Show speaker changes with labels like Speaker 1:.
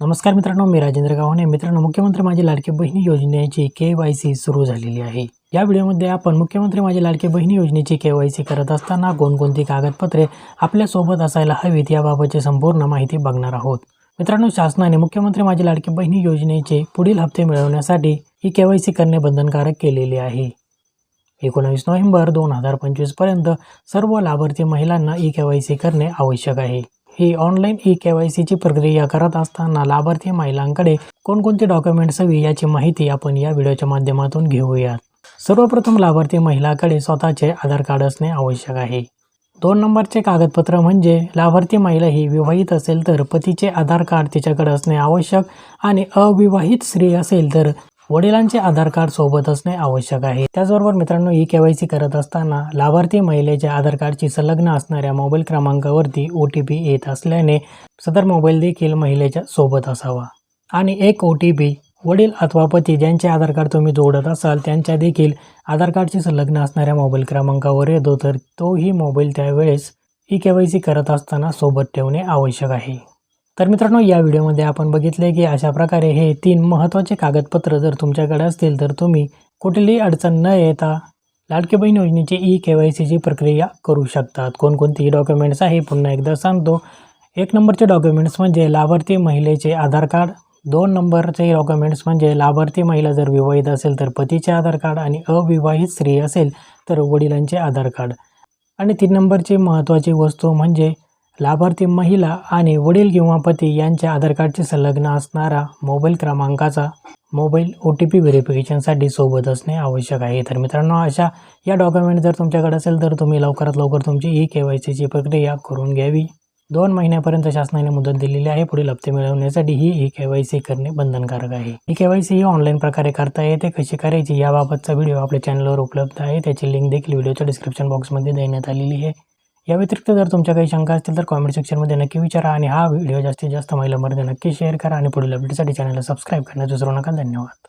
Speaker 1: नमस्कार मित्रांनो मी राजेंद्र गावणे. मित्रांनो मुख्यमंत्री माझी लाडकी बहिणी योजनेची के वाय सी सुरू झालेली आहे. या व्हिडिओमध्ये आपण मुख्यमंत्री माझी लाडकी बहिणी योजनेची के वाय सी करत असताना कोणकोणती कागदपत्रे आपल्यासोबत असायला हवीत याबाबतची संपूर्ण माहिती बघणार आहोत. मित्रांनो शासनाने मुख्यमंत्री माझी लाडकी बहिणी योजनेचे पुढील हप्ते मिळवण्यासाठी ही के वाय सी करणे बंधनकारक केलेले आहे. एकोणावीस नोव्हेंबर दोन हजार पंचवीसपर्यंत सर्व लाभार्थी महिलांना ई के वाय सी करणे आवश्यक आहे. ही ऑनलाईन ई के वाय सीची प्रक्रिया करत असताना लाभार्थी महिलांकडे कोणकोणते डॉक्युमेंट्स हवी याची माहिती आपण या व्हिडिओच्या माध्यमातून घेऊयात. सर्वप्रथम लाभार्थी महिलाकडे स्वतःचे आधार कार्ड असणे आवश्यक आहे. दोन नंबरचे कागदपत्र म्हणजे लाभार्थी महिला ही विवाहित असेल तर पतीचे आधार कार्ड तिच्याकडे असणे आवश्यक आणि अविवाहित स्त्री असेल तर वडिलांचे आधार कार्ड सोबत असणे आवश्यक आहे. त्याचबरोबर मित्रांनो ई के वाय सी करत असताना लाभार्थी महिलेच्या आधार कार्डची संलग्न असणाऱ्या मोबाईल क्रमांकावरती ओ टी पी येत असल्याने सदर मोबाईल देखील महिलेच्या सोबत असावा. आणि एक ओ टी पी वडील अथवा पती ज्यांचे आधार कार्ड तुम्ही जोडत असाल त्यांच्या देखील आधार कार्डची संलग्न असणाऱ्या मोबाईल क्रमांकावर येतो तर तोही मोबाईल त्यावेळेस ई के वाय सी करत असताना सोबत ठेवणे आवश्यक आहे. तर मित्रांनो या व्हिडिओमध्ये आपण बघितले की अशा प्रकारे हे तीन महत्त्वाचे कागदपत्र जर तुमच्याकडे असतील तर तुम्ही कुठलीही अडचण न येता लाडकी बहीण योजनेची ई के वाय सीची प्रक्रिया करू शकतात. कोणकोणती डॉक्युमेंट्स आहे पुन्हा एकदा सांगतो. एक नंबरचे डॉक्युमेंट्स म्हणजे लाभार्थी महिलेचे आधार कार्ड. दोन नंबरचे डॉक्युमेंट्स म्हणजे लाभार्थी महिला जर विवाहित असेल तर पतीचे आधार कार्ड आणि अविवाहित स्त्री असेल तर वडिलांचे आधार कार्ड. आणि तीन नंबरची महत्त्वाची वस्तू म्हणजे लाभार्थी महिला आणि वडील किंवा पती यांच्या आधार कार्डचे संलग्न असणारा मोबाईल क्रमांकाचा मोबाईल ओ टी पी व्हेरिफिकेशनसाठी सोबत असणे आवश्यक आहे. तर मित्रांनो अशा या डॉक्युमेंट जर तुमच्याकडे असेल तर तुम्ही लवकरात लवकर तुमची ई के वाय सीची प्रक्रिया करून घ्यावी. दोन महिन्यापर्यंत शासनाने मुदत दिलेली आहे. पुढील हप्ते मिळवण्यासाठी ही ई के वाय सी करणे बंधनकारक आहे. ई के वाय सी ही ऑनलाईन प्रकारे करता येते. कशी करायची याबाबतचा व्हिडिओ आपल्या चॅनलवर उपलब्ध आहे. त्याची लिंक देखील व्हिडिओच्या डिस्क्रिप्शन बॉक्समध्ये देण्यात आलेली आहे. या व्यतिरिक्त जर तुमच्या काही शंका असतील तर कॉमेंट सेक्शनमध्ये नक्की विचारा आणि हा व्हिडिओ जास्तीत जास्त महिलांमध्ये नक्की शेअर करा आणि पुढील अपडेटसाठी चॅनलला सबस्क्राईब करण्यास विसरू नका. धन्यवाद.